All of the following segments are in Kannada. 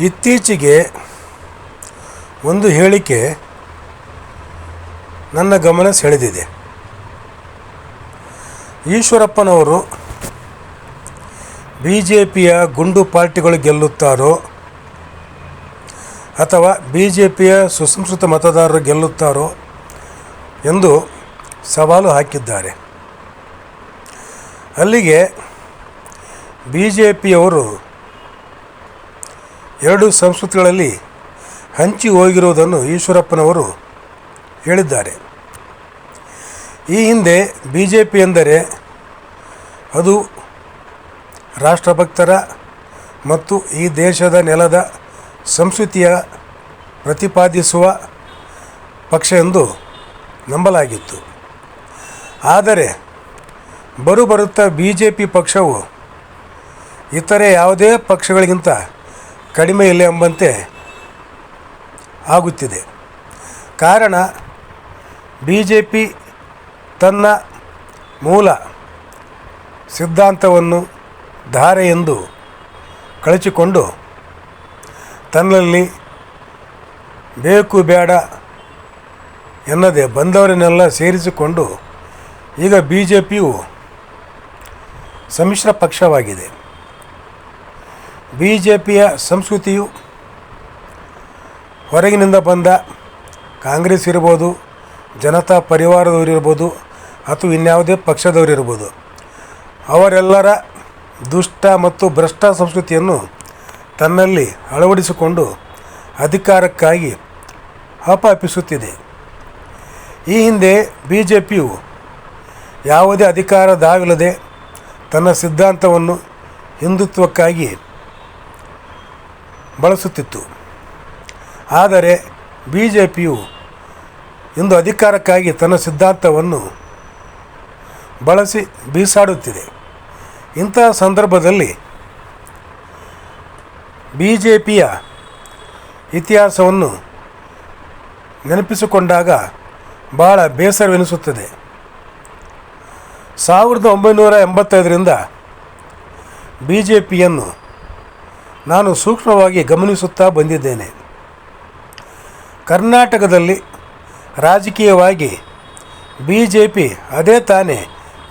ಇತ್ತೀಚೆಗೆ ಒಂದು ಹೇಳಿಕೆ ನನ್ನ ಗಮನ ಸೆಳೆದಿದೆ. ಈಶ್ವರಪ್ಪನವರು ಬಿ ಜೆ ಪಿಯ ಗುಂಡು ಪಾರ್ಟಿಗಳು ಗೆಲ್ಲುತ್ತಾರೋ ಅಥವಾ ಬಿ ಜೆ ಪಿಯ ಸುಸಂಸ್ಕೃತ ಮತದಾರರು ಗೆಲ್ಲುತ್ತಾರೋ ಎಂದು ಸವಾಲು ಹಾಕಿದ್ದಾರೆ. ಅಲ್ಲಿಗೆ ಬಿ ಜೆ ಪಿಯವರು ಎರಡು ಸಂಸ್ಕೃತಿಗಳಲ್ಲಿ ಹಂಚಿ ಹೋಗಿರುವುದನ್ನು ಈಶ್ವರಪ್ಪನವರು ಹೇಳಿದ್ದಾರೆ. ಈ ಹಿಂದೆ ಬಿ ಜೆ ಪಿ ಎಂದರೆ ಅದು ರಾಷ್ಟ್ರಭಕ್ತರ ಮತ್ತು ಈ ದೇಶದ ನೆಲದ ಸಂಸ್ಕೃತಿಯ ಪ್ರತಿಪಾದಿಸುವ ಪಕ್ಷ ಎಂದು ನಂಬಲಾಗಿತ್ತು. ಆದರೆ ಬರುಬರುತ್ತಾ ಬಿ ಜೆ ಪಿ ಪಕ್ಷವು ಇತರೆ ಯಾವುದೇ ಪಕ್ಷಗಳಿಗಿಂತ ಕಡಿಮೆ ಇಲ್ಲ ಎಂಬಂತೆ ಆಗುತ್ತಿದೆ. ಕಾರಣ ಬಿ ಜೆ ಪಿ ತನ್ನ ಮೂಲ ಸಿದ್ಧಾಂತವನ್ನು ಧಾರೆ ಎಂದು ಕಳಚಿಕೊಂಡು ತನ್ನಲ್ಲಿ ಬೇಕು ಬೇಡ ಎನ್ನದೆ ಬಂದವರನ್ನೆಲ್ಲ ಸೇರಿಸಿಕೊಂಡು ಈಗ ಬಿ ಜೆ ಪಿಯು ಸಮ್ಮಿಶ್ರ ಪಕ್ಷವಾಗಿದೆ. ಬಿ ಜೆ ಪಿಯ ಸಂಸ್ಕೃತಿಯು ಹೊರಗಿನಿಂದ ಬಂದ ಕಾಂಗ್ರೆಸ್ ಇರ್ಬೋದು, ಜನತಾ ಪರಿವಾರದವರಿರ್ಬೋದು ಅಥವಾ ಇನ್ಯಾವುದೇ ಪಕ್ಷದವರಿರ್ಬೋದು ಅವರೆಲ್ಲರ ದುಷ್ಟ ಮತ್ತು ಭ್ರಷ್ಟ ಸಂಸ್ಕೃತಿಯನ್ನು ತನ್ನಲ್ಲಿ ಅಳವಡಿಸಿಕೊಂಡು ಅಧಿಕಾರಕ್ಕಾಗಿ ಹಪಾಪಿಸುತ್ತಿದೆ ಈ ಹಿಂದೆ ಬಿ ಜೆ ಪಿಯು ಯಾವುದೇ ಅಧಿಕಾರ ದಾವಿಲ್ಲದೆ ತನ್ನ ಸಿದ್ಧಾಂತವನ್ನು ಹಿಂದುತ್ವಕ್ಕಾಗಿ ಬಳಸುತ್ತಿತ್ತು. ಆದರೆ ಬಿ ಜೆ ಪಿಯು ಇಂದು ಅಧಿಕಾರಕ್ಕಾಗಿ ತನ್ನ ಸಿದ್ಧಾಂತವನ್ನು ಬಳಸಿ ಬೀಸಾಡುತ್ತಿದೆ. ಇಂತಹ ಸಂದರ್ಭದಲ್ಲಿ ಬಿ ಜೆ ಪಿಯ ಇತಿಹಾಸವನ್ನು ನೆನಪಿಸಿಕೊಂಡಾಗ ಬಹಳ ಬೇಸರವೆನಿಸುತ್ತದೆ. ಸಾವಿರದ ಒಂಬೈನೂರ ಎಂಬತ್ತೈದರಿಂದ ಬಿ ಜೆ ಪಿಯನ್ನು ನಾನು ಸೂಕ್ಷ್ಮವಾಗಿ ಗಮನಿಸುತ್ತಾ ಬಂದಿದ್ದೇನೆ. ಕರ್ನಾಟಕದಲ್ಲಿ ರಾಜಕೀಯವಾಗಿ ಬಿ ಜೆ ಪಿ ಅದೇ ತಾನೇ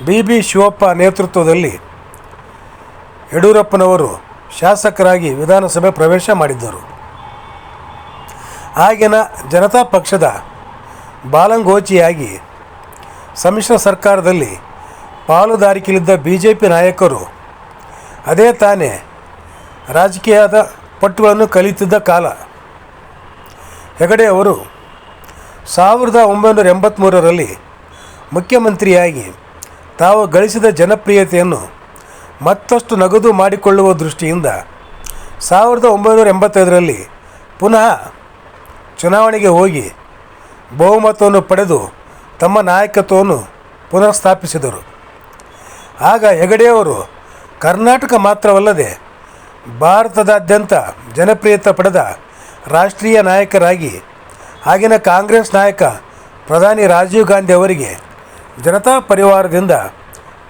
ಬಿ ಬಿ ಶಿವಪ್ಪ ನೇತೃತ್ವದಲ್ಲಿ ಯಡಿಯೂರಪ್ಪನವರು ಶಾಸಕರಾಗಿ ವಿಧಾನಸಭೆ ಪ್ರವೇಶ ಮಾಡಿದ್ದರು. ಆಗಿನ ಜನತಾ ಪಕ್ಷದ ಬಾಲಂಗೋಚಿಯಾಗಿ ಸಮ್ಮಿಶ್ರ ಸರ್ಕಾರದಲ್ಲಿ ಪಾಲುದಾರಿಕೆಯಲ್ಲಿದ್ದ ಬಿ ಜೆ ಪಿ ನಾಯಕರು ಅದೇ ತಾನೇ ರಾಜಕೀಯದ ಪಟ್ಟುಗಳನ್ನು ಕಲಿತಿದ್ದ ಕಾಲ. ಹೆಗಡೆ ಅವರು ಸಾವಿರದ ಒಂಬೈನೂರ ಎಂಬತ್ತ್ಮೂರರಲ್ಲಿ ಮುಖ್ಯಮಂತ್ರಿಯಾಗಿ ತಾವು ಗಳಿಸಿದ ಜನಪ್ರಿಯತೆಯನ್ನು ಮತ್ತಷ್ಟು ನಗದು ಮಾಡಿಕೊಳ್ಳುವ ದೃಷ್ಟಿಯಿಂದ ಸಾವಿರದ ಒಂಬೈನೂರ ಎಂಬತ್ತೈದರಲ್ಲಿ ಪುನಃ ಚುನಾವಣೆಗೆ ಹೋಗಿ ಬಹುಮತವನ್ನು ಪಡೆದು ತಮ್ಮ ನಾಯಕತ್ವವನ್ನು ಪುನಃ ಸ್ಥಾಪಿಸಿದರು ಆಗ ಹೆಗಡೆಯವರು ಕರ್ನಾಟಕ ಮಾತ್ರವಲ್ಲದೆ ಭಾರತದಾದ್ಯಂತ ಜನಪ್ರಿಯತೆ ಪಡೆದ ರಾಷ್ಟ್ರೀಯ ನಾಯಕರಾಗಿ ಆಗಿನ ಕಾಂಗ್ರೆಸ್ ನಾಯಕ ಪ್ರಧಾನಿ ರಾಜೀವ್ ಗಾಂಧಿ ಅವರಿಗೆ ಜನತಾ ಪರಿವಾರದಿಂದ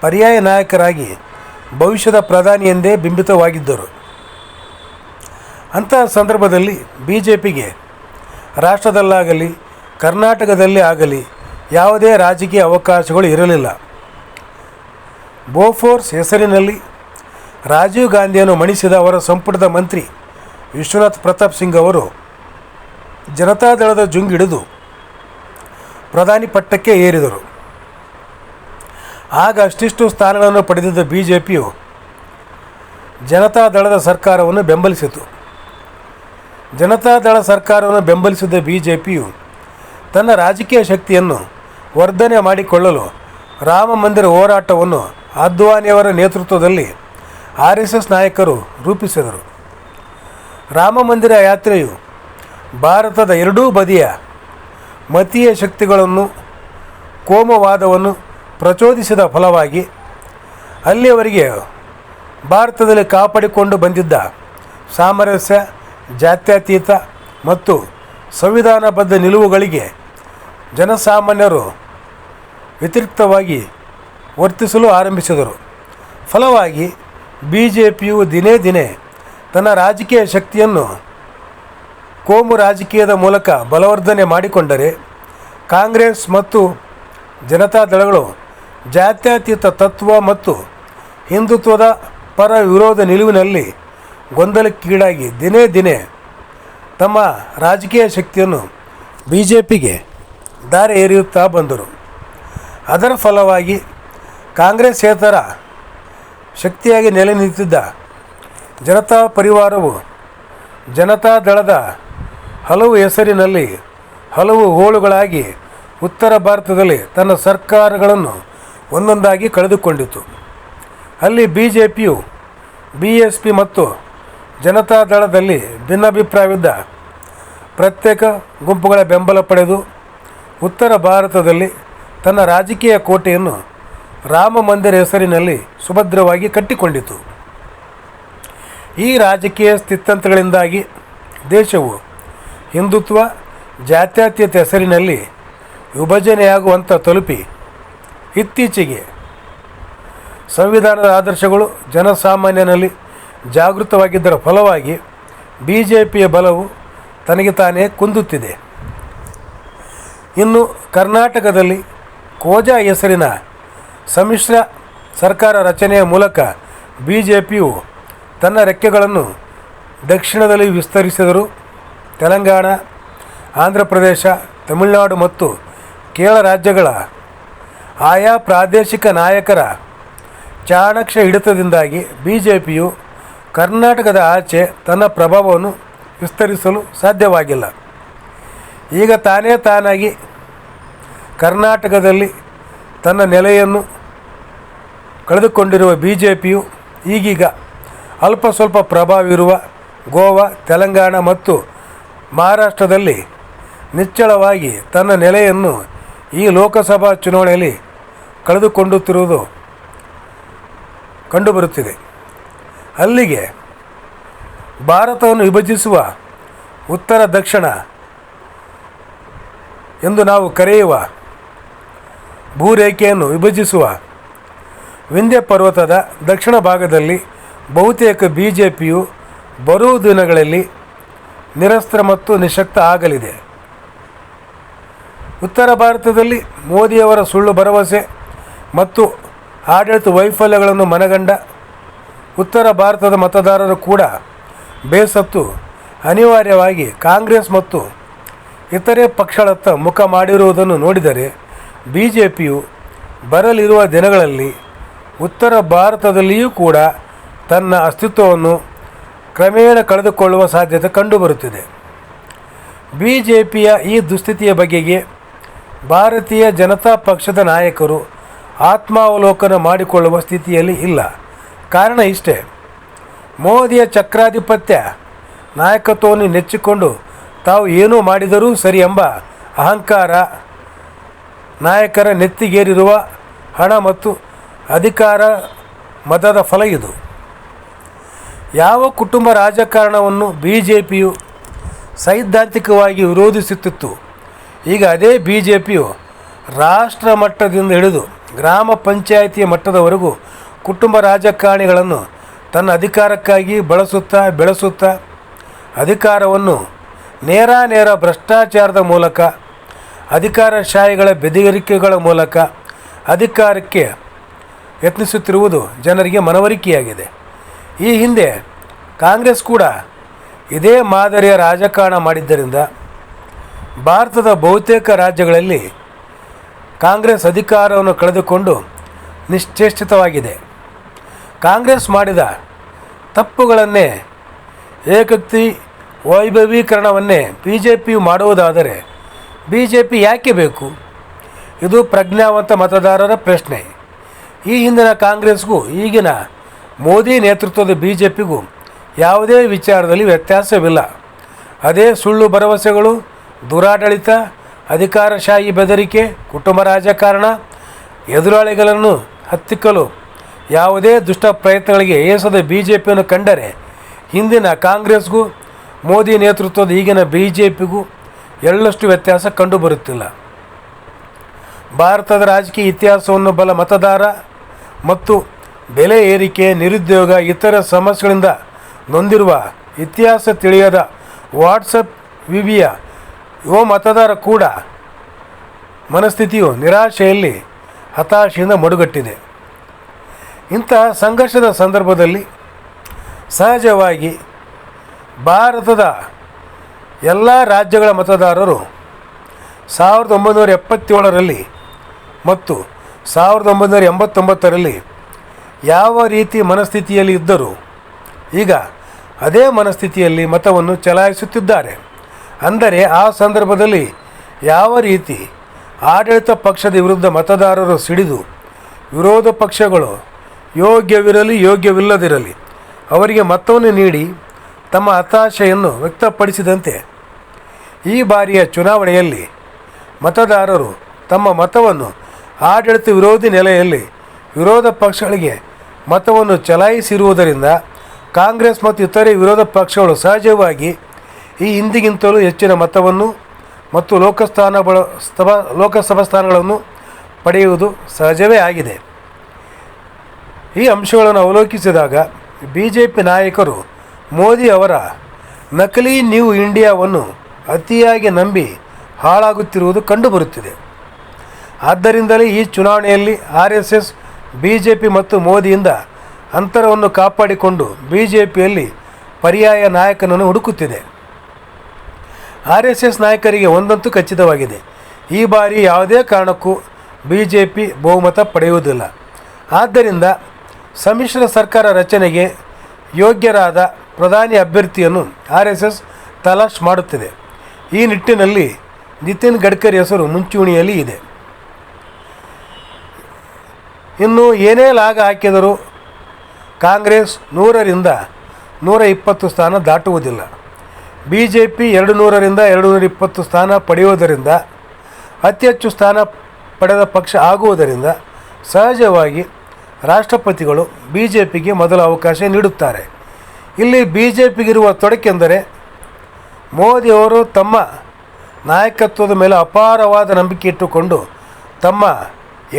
ಪರ್ಯಾಯ ನಾಯಕರಾಗಿ ಭವಿಷ್ಯದ ಪ್ರಧಾನಿ ಎಂದೇ ಬಿಂಬಿತವಾಗಿದ್ದರು. ಅಂತಹ ಸಂದರ್ಭದಲ್ಲಿ ಬಿ ಜೆ ಪಿಗೆ ರಾಷ್ಟ್ರದಲ್ಲಾಗಲಿ, ಕರ್ನಾಟಕದಲ್ಲಿ ಆಗಲಿ ಯಾವುದೇ ರಾಜಕೀಯ ಅವಕಾಶಗಳು ಇರಲಿಲ್ಲ. ಬೋಫೋರ್ಸ್ ಹೆಸರಿನಲ್ಲಿ ರಾಜೀವ್ ಗಾಂಧಿಯನ್ನು ಮಣಿಸಿದ ಅವರ ಸಂಪುಟದ ಮಂತ್ರಿ ವಿಶ್ವನಾಥ್ ಪ್ರತಾಪ್ ಸಿಂಗ್ ಅವರು ಜನತಾದಳದ ಜುಂಗಿಡಿದು ಪ್ರಧಾನಿ ಪಟ್ಟಕ್ಕೆ ಏರಿದರು. ಆಗ ಅಷ್ಟಿಷ್ಟು ಸ್ಥಾನಗಳನ್ನು ಪಡೆದಿದ್ದ ಬಿ ಜೆ ಪಿಯು ಜನತಾದಳದ ಸರ್ಕಾರವನ್ನು ಬೆಂಬಲಿಸಿತು. ಜನತಾದಳ ಸರ್ಕಾರವನ್ನು ಬೆಂಬಲಿಸಿದ ಬಿ ಜೆ ಪಿಯು ತನ್ನ ರಾಜಕೀಯ ಶಕ್ತಿಯನ್ನು ವರ್ಧನೆ ಮಾಡಿಕೊಳ್ಳಲು ರಾಮ ಮಂದಿರ ಹೋರಾಟವನ್ನು ಅದ್ವಾನಿಯವರ ನೇತೃತ್ವದಲ್ಲಿ ಆರ್ ಎಸ್ ಎಸ್ ನಾಯಕರು ರೂಪಿಸಿದರು. ರಾಮ ಮಂದಿರ ಯಾತ್ರೆಯು ಭಾರತದ ಎರಡೂ ಬದಿಯ ಮತೀಯ ಶಕ್ತಿಗಳನ್ನು, ಕೋಮವಾದವನ್ನು ಪ್ರಚೋದಿಸಿದ ಫಲವಾಗಿ ಅಲ್ಲಿಯವರಿಗೆ ಭಾರತದಲ್ಲಿ ಕಾಪಾಡಿಕೊಂಡು ಬಂದಿದ್ದ ಸಾಮರಸ್ಯ, ಜಾತ್ಯತೀತ ಮತ್ತು ಸಂವಿಧಾನಬದ್ಧ ನಿಲುವುಗಳಿಗೆ ಜನಸಾಮಾನ್ಯರು ವ್ಯತಿರಿಕ್ತವಾಗಿ ವರ್ತಿಸಲು ಆರಂಭಿಸಿದರು. ಫಲವಾಗಿ ಬಿ ಜೆ ಪಿಯು ದಿನೇ ದಿನೇ ತನ್ನ ರಾಜಕೀಯ ಶಕ್ತಿಯನ್ನು ಕೋಮು ರಾಜಕೀಯದ ಮೂಲಕ ಬಲವರ್ಧನೆ ಮಾಡಿಕೊಂಡರೆ ಕಾಂಗ್ರೆಸ್ ಮತ್ತು ಜನತಾ ದಳಗಳು ಜಾತ್ಯತೀತ ತತ್ವ ಮತ್ತು ಹಿಂದುತ್ವದ ಪರ ವಿರೋಧ ನಿಲುವಿನಲ್ಲಿ ಗೊಂದಲಕ್ಕೀಡಾಗಿ ದಿನೇ ದಿನೇ ತಮ್ಮ ರಾಜಕೀಯ ಶಕ್ತಿಯನ್ನು ಬಿ ಜೆ ಪಿಗೆ ದಾರಿ ಎರೆಯುತ್ತಾ ಬಂದರು. ಅದರ ಫಲವಾಗಿ ಕಾಂಗ್ರೆಸ್ಸೇತರ ಶಕ್ತಿಯಾಗಿ ನೆಲೆ ನಿಂತಿದ್ದ ಜನತಾ ಪರಿವಾರವು ಜನತಾ ದಳದ ಹಲವು ಹೆಸರಿನಲ್ಲಿ ಹಲವು ಹೋಳುಗಳಾಗಿ ಉತ್ತರ ಭಾರತದಲ್ಲಿ ತನ್ನ ಸರ್ಕಾರಗಳನ್ನು ಒಂದೊಂದಾಗಿ ಕಳೆದುಕೊಂಡಿತು. ಅಲ್ಲಿ ಬಿ ಜೆ ಪಿಯು ಬಿ ಎಸ್ ಪಿ ಮತ್ತು ಜನತಾ ದಳದಲ್ಲಿ ಭಿನ್ನಾಭಿಪ್ರಾಯವಿದ್ದ. ಪ್ರತ್ಯೇಕ ಗುಂಪುಗಳ ಬೆಂಬಲ ಪಡೆದು ಉತ್ತರ ಭಾರತದಲ್ಲಿ ತನ್ನ ರಾಜಕೀಯ ಕೋಟೆಯನ್ನು ರಾಮ ಮಂದಿರ ಹೆಸರಿನಲ್ಲಿ ಸುಭದ್ರವಾಗಿ ಕಟ್ಟಿಕೊಂಡಿತು. ಈ ರಾಜಕೀಯ ಸ್ಥಿತ್ಯಂತರಗಳಿಂದಾಗಿ ದೇಶವು ಹಿಂದುತ್ವ, ಜಾತ್ಯತೀತ ಹೆಸರಿನಲ್ಲಿ ವಿಭಜನೆಯಾಗುವಂಥ ತಲುಪಿ ಇತ್ತೀಚೆಗೆ ಸಂವಿಧಾನದ ಆದರ್ಶಗಳು ಜನಸಾಮಾನ್ಯನಲ್ಲಿ ಜಾಗೃತವಾಗಿದ್ದರ ಫಲವಾಗಿ ಬಿ ಜೆ ಪಿಯ ಬಲವು ತನಗೆ ತಾನೇ ಕುಂದುತ್ತಿದೆ. ಇನ್ನು ಕರ್ನಾಟಕದಲ್ಲಿ ಕೋಜಾ ಹೆಸರಿನ ಸಮ್ಮಿಶ್ರ ಸರ್ಕಾರ ರಚನೆಯ ಮೂಲಕ ಬಿ ಜೆ ಪಿಯು ತನ್ನ ರೆಕ್ಕೆಗಳನ್ನು ದಕ್ಷಿಣದಲ್ಲಿ ವಿಸ್ತರಿಸಿದರು. ತೆಲಂಗಾಣ, ಆಂಧ್ರ ಪ್ರದೇಶ, ತಮಿಳುನಾಡು ಮತ್ತು ಕೇರಳ ರಾಜ್ಯಗಳ ಆಯಾ ಪ್ರಾದೇಶಿಕ ನಾಯಕರ ಚಾಣಕ್ಷ ಹಿಡಿತದಿಂದಾಗಿ ಬಿ ಜೆ ಪಿಯು ಕರ್ನಾಟಕದ ಆಚೆ ತನ್ನ ಪ್ರಭಾವವನ್ನು ವಿಸ್ತರಿಸಲು ಸಾಧ್ಯವಾಗಿಲ್ಲ. ಈಗ ತಾನೇ ತಾನಾಗಿ ಕರ್ನಾಟಕದಲ್ಲಿ ತನ್ನ ನೆಲೆಯನ್ನು ಕಳೆದುಕೊಂಡಿರುವ ಬಿ ಜೆ ಪಿಯು ಈಗೀಗ ಅಲ್ಪ ಸ್ವಲ್ಪ ಪ್ರಭಾವವಿರುವ ಗೋವಾ, ತೆಲಂಗಾಣ ಮತ್ತು ಮಹಾರಾಷ್ಟ್ರದಲ್ಲಿ ನಿಚ್ಚಳವಾಗಿ ತನ್ನ ನೆಲೆಯನ್ನು ಈ ಲೋಕಸಭಾ ಚುನಾವಣೆಯಲ್ಲಿ ಕಳೆದುಕೊಂಡುತ್ತಿರುವುದು ಕಂಡುಬರುತ್ತಿದೆ. ಅಲ್ಲಿಗೆ ಭಾರತವನ್ನು ವಿಭಜಿಸುವ ಉತ್ತರ ದಕ್ಷಿಣ ಎಂದು ನಾವು ಕರೆಯುವ ಭೂರೇಖೆಯನ್ನು ವಿಭಜಿಸುವ ವಿಂಧ್ಯ ಪರ್ವತದ ದಕ್ಷಿಣ ಭಾಗದಲ್ಲಿ ಬಹುತೇಕ ಬಿ ಜೆ ಪಿಯು ಬರುವ ದಿನಗಳಲ್ಲಿ ನಿರಸ್ತ್ರ ಮತ್ತು ನಿಶಕ್ತ ಆಗಲಿದೆ. ಉತ್ತರ ಭಾರತದಲ್ಲಿ ಮೋದಿಯವರ ಸುಳ್ಳು ಭರವಸೆ ಮತ್ತು ಆಡಳಿತ ವೈಫಲ್ಯಗಳನ್ನು ಮನಗಂಡ ಉತ್ತರ ಭಾರತದ ಮತದಾರರು ಕೂಡ ಬೇಸತ್ತು ಅನಿವಾರ್ಯವಾಗಿ ಕಾಂಗ್ರೆಸ್ ಮತ್ತು ಇತರೆ ಪಕ್ಷಗಳತ್ತ ಮುಖ ಮಾಡಿರುವುದನ್ನು ನೋಡಿದರೆ ಬಿ ಜೆ ಪಿಯು ಬರಲಿರುವ ದಿನಗಳಲ್ಲಿ ಉತ್ತರ ಭಾರತದಲ್ಲಿಯೂ ಕೂಡ ತನ್ನ ಅಸ್ತಿತ್ವವನ್ನು ಕ್ರಮೇಣ ಕಳೆದುಕೊಳ್ಳುವ ಸಾಧ್ಯತೆ ಕಂಡುಬರುತ್ತಿದೆ. ಬಿ ಜೆ ಪಿಯ ಈ ದುಸ್ಥಿತಿಯ ಬಗೆಗೆ ಭಾರತೀಯ ಜನತಾ ಪಕ್ಷದ ನಾಯಕರು ಆತ್ಮಾವಲೋಕನ ಮಾಡಿಕೊಳ್ಳುವ ಸ್ಥಿತಿಯಲ್ಲಿ ಇಲ್ಲ. ಕಾರಣ ಇಷ್ಟೇ. ಮೋದಿಯ ಚಕ್ರಾಧಿಪತ್ಯ ನಾಯಕತ್ವವನ್ನು ನೆಚ್ಚಿಕೊಂಡು ತಾವು ಏನೂ ಮಾಡಿದರೂ ಸರಿ ಎಂಬ ಅಹಂಕಾರ ನಾಯಕರ ನೆತ್ತಿಗೇರಿರುವ ಹಣ ಮತ್ತು ಅಧಿಕಾರ ಮತದ ಫಲ ಇದು. ಯಾವ ಕುಟುಂಬ ರಾಜಕಾರಣವನ್ನು ಬಿ ಜೆ ಪಿಯು ಸೈದ್ಧಾಂತಿಕವಾಗಿ ವಿರೋಧಿಸುತ್ತಿತ್ತು, ಈಗ ಅದೇ ಬಿ ಜೆ ಪಿಯು ರಾಷ್ಟ್ರ ಮಟ್ಟದಿಂದ ಹಿಡಿದು ಗ್ರಾಮ ಪಂಚಾಯಿತಿಯ ಮಟ್ಟದವರೆಗೂ ಕುಟುಂಬ ರಾಜಕಾರಣಿಗಳನ್ನು ತನ್ನ ಅಧಿಕಾರಕ್ಕಾಗಿ ಬಳಸುತ್ತಾ ಬೆಳೆಸುತ್ತಾ ಅಧಿಕಾರವನ್ನು ನೇರ ನೇರ ಭ್ರಷ್ಟಾಚಾರದ ಮೂಲಕ, ಅಧಿಕಾರಶಾಹಿಗಳ ಬೆದರಿಕೆಗಳ ಮೂಲಕ ಅಧಿಕಾರಕ್ಕೆ ಯತ್ನಿಸುತ್ತಿರುವುದು ಜನರಿಗೆ ಮನವರಿಕೆಯಾಗಿದೆ. ಈ ಹಿಂದೆ ಕಾಂಗ್ರೆಸ್ ಕೂಡ ಇದೇ ಮಾದರಿಯ ರಾಜಕಾರಣ ಮಾಡಿದ್ದರಿಂದ ಭಾರತದ ಬಹುತೇಕ ರಾಜ್ಯಗಳಲ್ಲಿ ಕಾಂಗ್ರೆಸ್ ಅಧಿಕಾರವನ್ನು ಕಳೆದುಕೊಂಡು ನಿಶ್ಚೇಷ್ಟಿತವಾಗಿದೆ ಕಾಂಗ್ರೆಸ್ ಮಾಡಿದ ತಪ್ಪುಗಳನ್ನೇ ಏಕಕ್ತಿ ವೈಭವೀಕರಣವನ್ನೇ ಬಿ ಜೆ ಪಿ ಮಾಡುವುದಾದರೆ ಬಿ ಜೆ ಪಿ ಯಾಕೆ ಬೇಕು? ಇದು ಪ್ರಜ್ಞಾವಂತ ಮತದಾರರ ಪ್ರಶ್ನೆ. ಈ ಹಿಂದಿನ ಕಾಂಗ್ರೆಸ್ಗೂ ಈಗಿನ ಮೋದಿ ನೇತೃತ್ವದ ಬಿ ಜೆ ಪಿಗೂ ಯಾವುದೇ ವಿಚಾರದಲ್ಲಿ ವ್ಯತ್ಯಾಸವಿಲ್ಲ. ಅದೇ ಸುಳ್ಳು ಭರವಸೆಗಳು, ದುರಾಡಳಿತ, ಅಧಿಕಾರಶಾಹಿ ಬೆದರಿಕೆ, ಕುಟುಂಬ ರಾಜಕಾರಣ, ಎದುರಾಳಿಗಳನ್ನು ಹತ್ತಿಕ್ಕಲು ಯಾವುದೇ ದುಷ್ಟ ಪ್ರಯತ್ನಗಳಿಗೆ ಏಸದ ಬಿ ಜೆ ಪಿಯನ್ನು ಕಂಡರೆ ಹಿಂದಿನ ಕಾಂಗ್ರೆಸ್ಗೂ ಮೋದಿ ನೇತೃತ್ವದ ಈಗಿನ ಬಿ ಜೆ ಪಿಗೂ ಎಳ್ಳಷ್ಟು ವ್ಯತ್ಯಾಸ ಕಂಡುಬರುತ್ತಿಲ್ಲ. ಭಾರತದ ರಾಜಕೀಯ ಇತಿಹಾಸವನ್ನು ಬಲ ಮತದಾರ ಮತ್ತು ಬೆಲೆ ಏರಿಕೆ, ನಿರುದ್ಯೋಗ, ಇತರ ಸಮಸ್ಯೆಗಳಿಂದ ನೊಂದಿರುವ ಇತಿಹಾಸ ತಿಳಿಯದ ವಾಟ್ಸಪ್ ವಿವಿಯ ಯುವ ಮತದಾರ ಕೂಡ ಮನಸ್ಥಿತಿಯು ನಿರಾಶೆಯಲ್ಲಿ ಹತಾಶೆಯಿಂದ ಮಡುಗಟ್ಟಿದೆ. ಇಂತಹ ಸಂಘರ್ಷದ ಸಂದರ್ಭದಲ್ಲಿ ಸಹಜವಾಗಿ ಭಾರತದ ಎಲ್ಲ ರಾಜ್ಯಗಳ ಮತದಾರರು ಸಾವಿರದ ಒಂಬೈನೂರ ಎಪ್ಪತ್ತೇಳರಲ್ಲಿ ಮತ್ತು ಸಾವಿರದ ಒಂಬೈನೂರ ಎಂಬತ್ತೊಂಬತ್ತರಲ್ಲಿ ಯಾವ ರೀತಿ ಮನಸ್ಥಿತಿಯಲ್ಲಿ ಇದ್ದರೂ ಈಗ ಅದೇ ಮನಸ್ಥಿತಿಯಲ್ಲಿ ಮತವನ್ನು ಚಲಾಯಿಸುತ್ತಿದ್ದಾರೆ. ಅಂದರೆ ಆ ಸಂದರ್ಭದಲ್ಲಿ ಯಾವ ರೀತಿ ಆಡಳಿತ ಪಕ್ಷದ ವಿರುದ್ಧ ಮತದಾರರು ಸಿಡಿದು ವಿರೋಧ ಪಕ್ಷಗಳು ಯೋಗ್ಯವಿರಲಿ ಯೋಗ್ಯವಿಲ್ಲದಿರಲಿ ಅವರಿಗೆ ಮತವನ್ನು ನೀಡಿ ತಮ್ಮ ಹತಾಶೆಯನ್ನು ವ್ಯಕ್ತಪಡಿಸಿದಂತೆ ಈ ಬಾರಿಯ ಚುನಾವಣೆಯಲ್ಲಿ ಮತದಾರರು ತಮ್ಮ ಮತವನ್ನು ಆಡಳಿತ ವಿರೋಧಿ ನೆಲೆಯಲ್ಲಿ ವಿರೋಧ ಪಕ್ಷಗಳಿಗೆ ಮತವನ್ನು ಚಲಾಯಿಸಿರುವುದರಿಂದ ಕಾಂಗ್ರೆಸ್ ಮತ್ತು ಇತರೆ ವಿರೋಧ ಪಕ್ಷಗಳು ಸಹಜವಾಗಿ ಈ ಹಿಂದಿಗಿಂತಲೂ ಹೆಚ್ಚಿನ ಮತವನ್ನು ಮತ್ತು ಲೋಕಸ್ಥಾನ ಬಳ ಲೋಕಸಭಾ ಸ್ಥಾನಗಳನ್ನು ಪಡೆಯುವುದು ಸಹಜವೇ ಆಗಿದೆ. ಈ ಅಂಶಗಳನ್ನು ಅವಲೋಕಿಸಿದಾಗ ಬಿ ಜೆ ಪಿ ನಾಯಕರು ಮೋದಿ ಅವರ ನಕಲಿ ನ್ಯೂ ಇಂಡಿಯಾವನ್ನು ಅತಿಯಾಗಿ ನಂಬಿ ಹಾಳಾಗುತ್ತಿರುವುದು ಕಂಡುಬರುತ್ತಿದೆ. ಆದ್ದರಿಂದಲೇ ಈ ಚುನಾವಣೆಯಲ್ಲಿ R S S, B J P ಮತ್ತು ಮೋದಿಯಿಂದ ಅಂತರವನ್ನು ಕಾಪಾಡಿಕೊಂಡು ಬಿ ಜೆ ಪಿಯಲ್ಲಿ ಪರ್ಯಾಯ ನಾಯಕನನ್ನು ಹುಡುಕುತ್ತಿದೆ. ಆರ್ ಎಸ್ ಎಸ್ ನಾಯಕರಿಗೆ ಒಂದಂತೂ ಖಚಿತವಾಗಿದೆ. ಈ ಬಾರಿ ಯಾವುದೇ ಕಾರಣಕ್ಕೂ ಬಿ ಜೆ ಪಿ ಬಹುಮತ ಪಡೆಯುವುದಿಲ್ಲ. ಆದ್ದರಿಂದ ಸಮ್ಮಿಶ್ರ ಸರ್ಕಾರ ರಚನೆಗೆ ಯೋಗ್ಯರಾದ ಪ್ರಧಾನಿ ಅಭ್ಯರ್ಥಿಯನ್ನು ಆರ್ ಎಸ್ ಎಸ್ ತಲಾಶ್ ಮಾಡುತ್ತಿದೆ. ಈ ನಿಟ್ಟಿನಲ್ಲಿ ನಿತಿನ್ ಗಡ್ಕರಿ ಹೆಸರು ಮುಂಚೂಣಿಯಲ್ಲಿ ಇದೆ. ಇನ್ನು ಏನೇ ಲಾಗ ಹಾಕಿದರೂ ಕಾಂಗ್ರೆಸ್ ನೂರರಿಂದ ನೂರ ಇಪ್ಪತ್ತು ಸ್ಥಾನ ದಾಟುವುದಿಲ್ಲ. ಬಿ ಜೆ ಪಿ ಎರಡು ನೂರರಿಂದ ಎರಡು ನೂರ ಇಪ್ಪತ್ತು ಸ್ಥಾನ ಪಡೆಯುವುದರಿಂದ, ಅತಿ ಹೆಚ್ಚು ಸ್ಥಾನ ಪಡೆದ ಪಕ್ಷ ಆಗುವುದರಿಂದ ಸಹಜವಾಗಿ ರಾಷ್ಟ್ರಪತಿಗಳು ಬಿ ಜೆ ಪಿಗೆ ಮೊದಲ ಅವಕಾಶ ನೀಡುತ್ತಾರೆ. ಇಲ್ಲಿ ಬಿ ಜೆ ಪಿಗಿರುವ ತೊಡಕೆಂದರೆ ಮೋದಿಯವರು ತಮ್ಮ ನಾಯಕತ್ವದ ಮೇಲೆ ಅಪಾರವಾದ ನಂಬಿಕೆ ಇಟ್ಟುಕೊಂಡು ತಮ್ಮ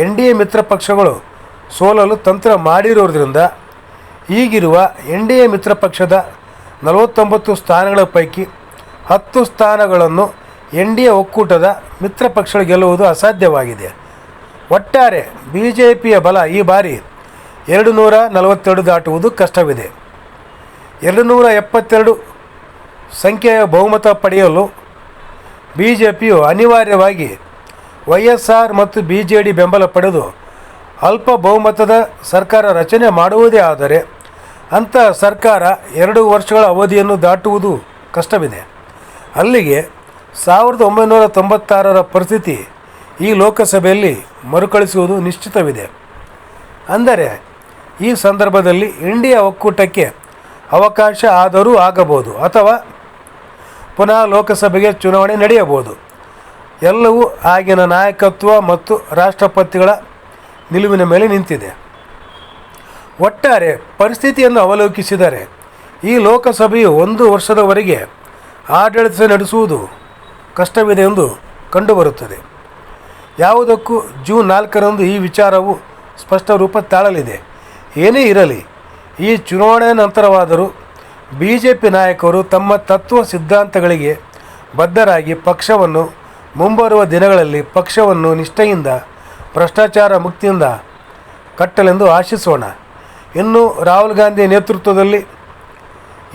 ಎನ್ ಡಿ ಎ ಮಿತ್ರ ಪಕ್ಷಗಳು ಸೋಲಲು ತಂತ್ರ ಮಾಡಿರೋದ್ರಿಂದ ಈಗಿರುವ ಎನ್ ಡಿ ಎ ಮಿತ್ರ ಪಕ್ಷದ ನಲವತ್ತೊಂಬತ್ತು ಸ್ಥಾನಗಳ ಪೈಕಿ ಹತ್ತು ಸ್ಥಾನಗಳನ್ನು ಎನ್ ಡಿ ಎ ಒಕ್ಕೂಟದ ಮಿತ್ರ ಪಕ್ಷಗಳು ಗೆಲ್ಲುವುದು ಅಸಾಧ್ಯವಾಗಿದೆ. ಒಟ್ಟಾರೆ ಬಿ ಜೆ ಪಿಯ ಬಲ ಈ ಬಾರಿ ಎರಡು ನೂರ ನಲವತ್ತೆರಡು ದಾಟುವುದು ಕಷ್ಟವಿದೆ. ಎರಡು ನೂರ ಎಪ್ಪತ್ತೆರಡು ಸಂಖ್ಯೆಯ ಬಹುಮತ ಪಡೆಯಲು ಬಿ ಜೆ ಪಿಯು ಅನಿವಾರ್ಯವಾಗಿ ವೈ ಎಸ್ ಆರ್ ಮತ್ತು ಬಿ ಜೆ ಡಿ ಬೆಂಬಲ ಪಡೆದು ಅಲ್ಪ ಬಹುಮತದ ಸರ್ಕಾರ ರಚನೆ ಮಾಡುವುದೇ ಆದರೆ ಅಂಥ ಸರ್ಕಾರ ಎರಡು ವರ್ಷಗಳ ಅವಧಿಯನ್ನು ದಾಟುವುದು ಕಷ್ಟವಿದೆ. ಅಲ್ಲಿಗೆ ಸಾವಿರದ ಒಂಬೈನೂರ ತೊಂಬತ್ತಾರರ ಪರಿಸ್ಥಿತಿ ಈ ಲೋಕಸಭೆಯಲ್ಲಿ ಮರುಕಳಿಸುವುದು ನಿಶ್ಚಿತವಿದೆ. ಅಂದರೆ ಈ ಸಂದರ್ಭದಲ್ಲಿ ಇಂಡಿಯಾ ಒಕ್ಕೂಟಕ್ಕೆ ಅವಕಾಶ ಆದರೂ ಆಗಬಹುದು ಅಥವಾ ಪುನಃ ಲೋಕಸಭೆಗೆ ಚುನಾವಣೆ ನಡೆಯಬಹುದು. ಎಲ್ಲವೂ ಆಗಿನ ನಾಯಕತ್ವ ಮತ್ತು ರಾಷ್ಟ್ರಪತಿಗಳ ನಿಲುವಿನ ಮೇಲೆ ನಿಂತಿದೆ. ಒಟ್ಟಾರೆ ಪರಿಸ್ಥಿತಿಯನ್ನು ಅವಲೋಕಿಸಿದರೆ ಈ ಲೋಕಸಭೆಯು ಒಂದು ವರ್ಷದವರೆಗೆ ಆಡಳಿತ ನಡೆಸುವುದು ಕಷ್ಟವಿದೆ ಎಂದು ಕಂಡುಬರುತ್ತದೆ. ಯಾವುದಕ್ಕೂ ಜೂನ್ ನಾಲ್ಕರಂದು ಈ ವಿಚಾರವು ಸ್ಪಷ್ಟ ರೂಪ ತಾಳಲಿದೆ. ಏನೇ ಇರಲಿ, ಈ ಚುನಾವಣೆ ನಂತರವಾದರೂ ಬಿ ಜೆ ಪಿ ನಾಯಕರು ತಮ್ಮ ತತ್ವ ಸಿದ್ಧಾಂತಗಳಿಗೆ ಬದ್ಧರಾಗಿ ಪಕ್ಷವನ್ನು ಮುಂಬರುವ ದಿನಗಳಲ್ಲಿ ಪಕ್ಷವನ್ನು ನಿಷ್ಠೆಯಿಂದ ಭ್ರಷ್ಟಾಚಾರ ಮುಕ್ತಿಯಿಂದ ಕಟ್ಟಲೆಂದು ಆಶಿಸೋಣ. ಇನ್ನು ರಾಹುಲ್ ಗಾಂಧಿ ನೇತೃತ್ವದಲ್ಲಿ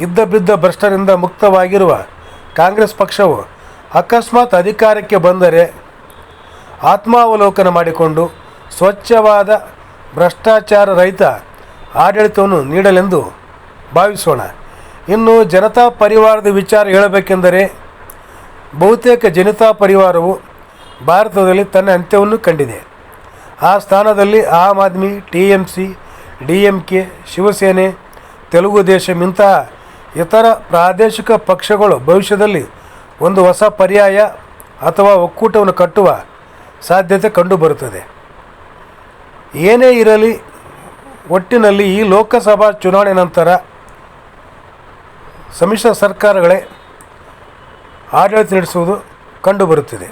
ಇದ್ದ ಬಿದ್ದ ಭ್ರಷ್ಟರಿಂದ ಮುಕ್ತವಾಗಿರುವ ಕಾಂಗ್ರೆಸ್ ಪಕ್ಷವು ಅಕಸ್ಮಾತ್ ಅಧಿಕಾರಕ್ಕೆ ಬಂದರೆ ಆತ್ಮಾವಲೋಕನ ಮಾಡಿಕೊಂಡು ಸ್ವಚ್ಛವಾದ ಭ್ರಷ್ಟಾಚಾರ ರಹಿತ ಆಡಳಿತವನ್ನು ನೀಡಲೆಂದು ಭಾವಿಸೋಣ. ಇನ್ನು ಜನತಾ ಪರಿವಾರದ ವಿಚಾರ ಹೇಳಬೇಕೆಂದರೆ ಬಹುತೇಕ ಜನತಾ ಪರಿವಾರವು ಭಾರತದಲ್ಲಿ ತನ್ನ ಅಂತ್ಯವನ್ನು ಕಂಡಿದೆ. ಆ ಸ್ಥಾನದಲ್ಲಿ Aam Aadmi, T M C, D M K, Shiv Sena, Telugu Desam ಇಂತಹ ಇತರ ಪ್ರಾದೇಶಿಕ ಪಕ್ಷಗಳು ಭವಿಷ್ಯದಲ್ಲಿ ಒಂದು ಹೊಸ ಪರ್ಯಾಯ ಅಥವಾ ಒಕ್ಕೂಟವನ್ನು ಕಟ್ಟುವ ಸಾಧ್ಯತೆ ಕಂಡುಬರುತ್ತದೆ. ಏನೇ ಇರಲಿ, ಒಟ್ಟಿನಲ್ಲಿ ಈ ಲೋಕಸಭಾ ಚುನಾವಣೆ ನಂತರ ಸಮ್ಮಿಶ್ರ ಸರ್ಕಾರಗಳೇ ಆಡಳಿತ ನಡೆಸುವುದು ಕಂಡುಬರುತ್ತಿದೆ.